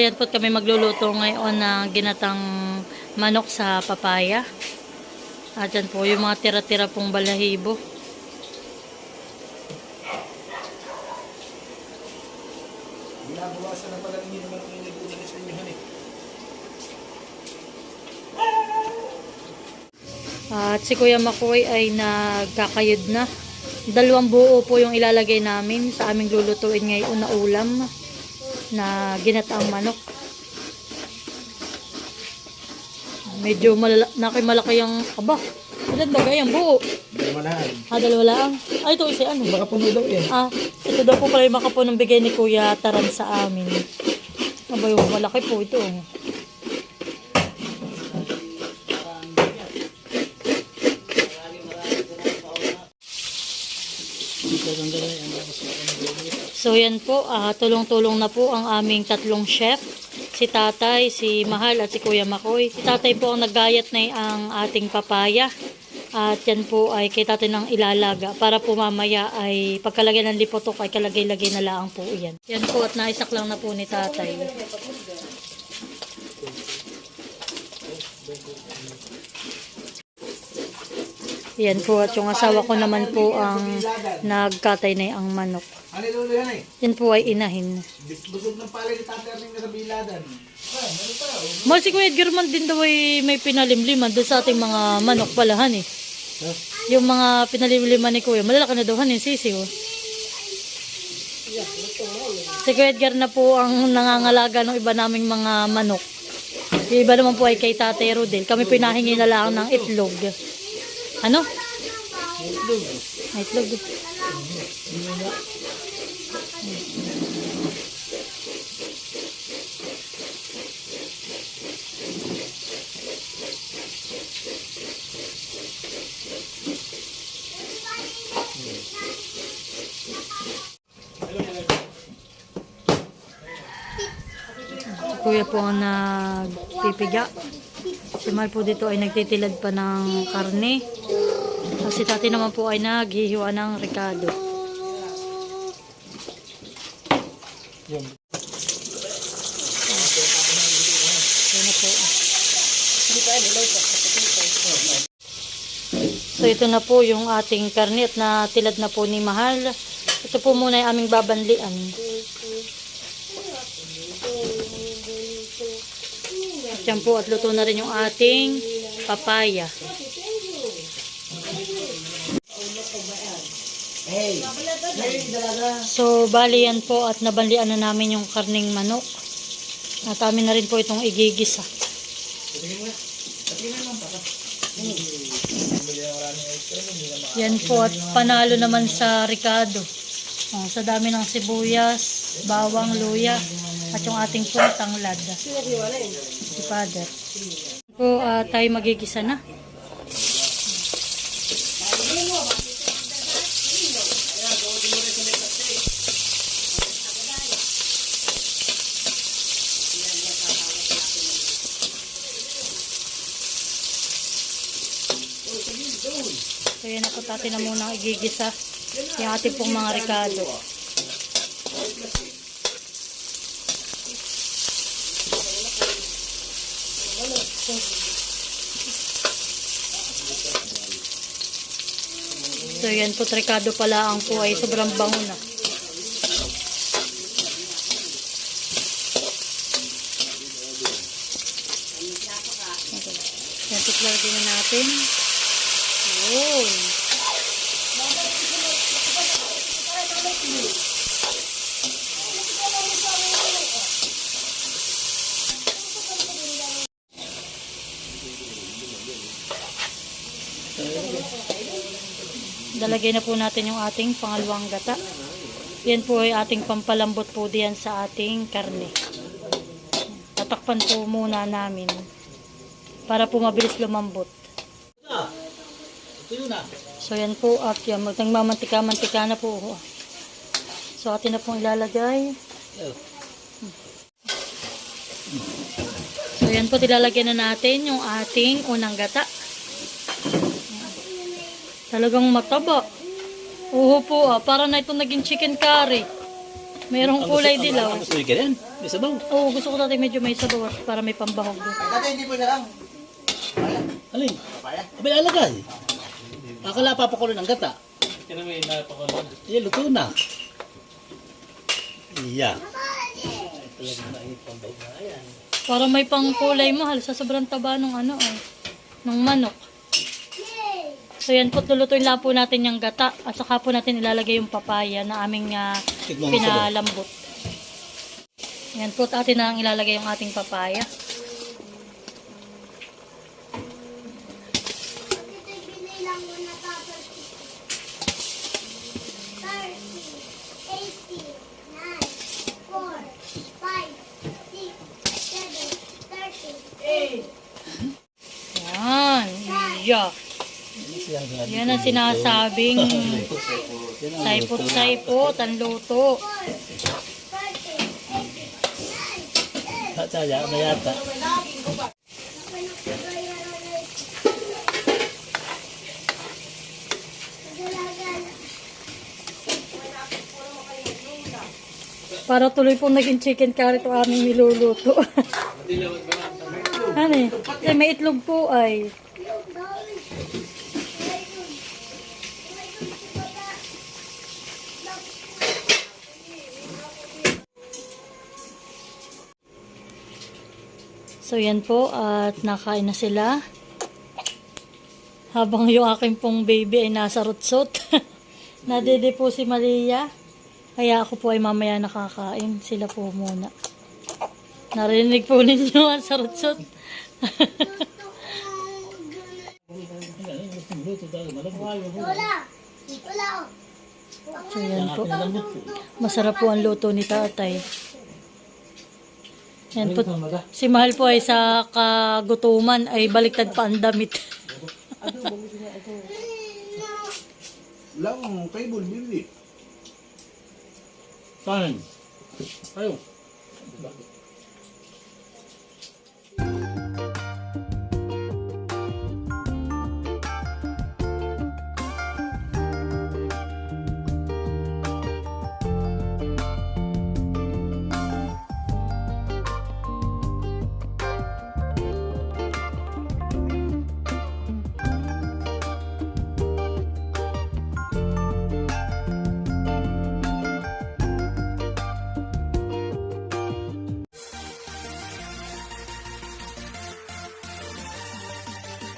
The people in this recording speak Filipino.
So yan po kami magluluto ngayon ng ginatang manok sa papaya. At yan po yung mga tira-tira pong balahibo. Binabawasan na pala ninyo naman ang inibigay sa inyo, honey. At si Kuya Makoy ay nagkakayod na. Dalawang buo po yung ilalagay namin sa aming lulutuin ngayon na ulam na ginataang manok. Medyo malala- nakimalaki yung aba. Ilan ba gayang buo? Damanahan. Ah, dalawa lang. Ay, ito isa ano. Baka puno daw yan. Ah, ito daw po pala yung makapunong bigay ni Kuya Taran sa amin. Aba yung malaki po ito. So yan po, ah, tulong-tulong na po ang aming tatlong chef. Si Tatay, si Mahal at si Kuya Makoy. Si Tatay po ang naggayat na ang ating papaya. At yan po ay kay Tatay ng ilalaga para po mamaya ay pagkalagay ng lipotok ay kalagay-lagay na lang po yan. Yan po at naisak lang na po ni Tatay. Yan po at yung asawa ko naman po ang nagkatay na ang manok. Yan po ay inahin. Busog ng palay ni tatay rin na biladan. Ay, ano oh. Mal si Kuya Edgar man din daw ay may pinalimliman doon sa ating mga manok palahan eh. Yung mga pinalimliman ni Kuya, malalaki na daw hanin sisi oh. Si Kuya Edgar na po ang nangangalaga ng iba naming mga manok. Yung iba naman po ay kay Tatay Rodel. Kami pinahingi na lang ng itlog. Ano? Itlog. Itlog. Kuya po ang nagpipiga. Si Mal po dito ay nagtitilad pa ng karne. At si tati naman po ay naghihiwa ng rekado. Yan. Yan na po. So ito na po yung ating karne at natilad na po ni Mahal. Ito po muna yung aming babanlian. Yan po at luto na rin yung ating papaya. So, bali yan po at nabanlian na namin yung karning manok. At amin na rin po itong igigisa. Yan po at panalo naman sa Ricardo. Oh, sa dami ng sibuyas, bawang, luya, at yung ating pong tanglad. Si Father. Po, ah, tayo magigisa na. So yan ako tati na muna igigisa yung ating pong mga rekado. So yan po, rekado pala ang po ay sobrang bango na. Yan po, lagyan na natin. Yun. Dalagay na po natin yung ating pangalawang gata. Yan po ay ating pampalambot po diyan sa ating karne. Tatakpan po muna namin para po mabilis lumambot. So yan po at yan, nagmamantika-mantika na po. So atin na pong ilalagay. So yan po, tilalagyan na natin yung ating unang gata. Talagang mataba. Oo po ah, para na ito naging chicken curry. Merong kulay Ang- dilaw. Ang gusto ko yan. May sabaw. Oo, gusto ko dati medyo may sabaw para may pambahog doon. Tatay, hindi po siya lang. Alin? Papaya? Abay, alagay. Akala papakulo ng gata. Iya, luto na. Iya. Para may pangkulay mahal sa sobrang taba ng ano ay, ng manok. So yan po, lulutuin lang po natin yung gata at saka po natin ilalagay yung papaya na aming ah, sabaw. pinalambot. Yan po, at atin na ang ilalagay yung ating papaya. Yan, yeah. Yan ang sinasabing saipot-saipot, ang luto. Saya, mayata. Para tuloy pong naging chicken curry ito aming niluluto. ano eh? Kasi may itlog po ay. So yan po at nakain na sila. Habang yung aking pong baby ay nasa rutsot. Nadede po si Maria. Kaya ako po ay mamaya nakakain. Sila po muna. Narinig po ninyo ang sarutsot. so yan po. Masarap po ang luto ni tatay. Yan po. Si Mahal po ay sa kagutuman ay baliktad pa ang damit. Lang, cable, bibili. Saan? Ayaw.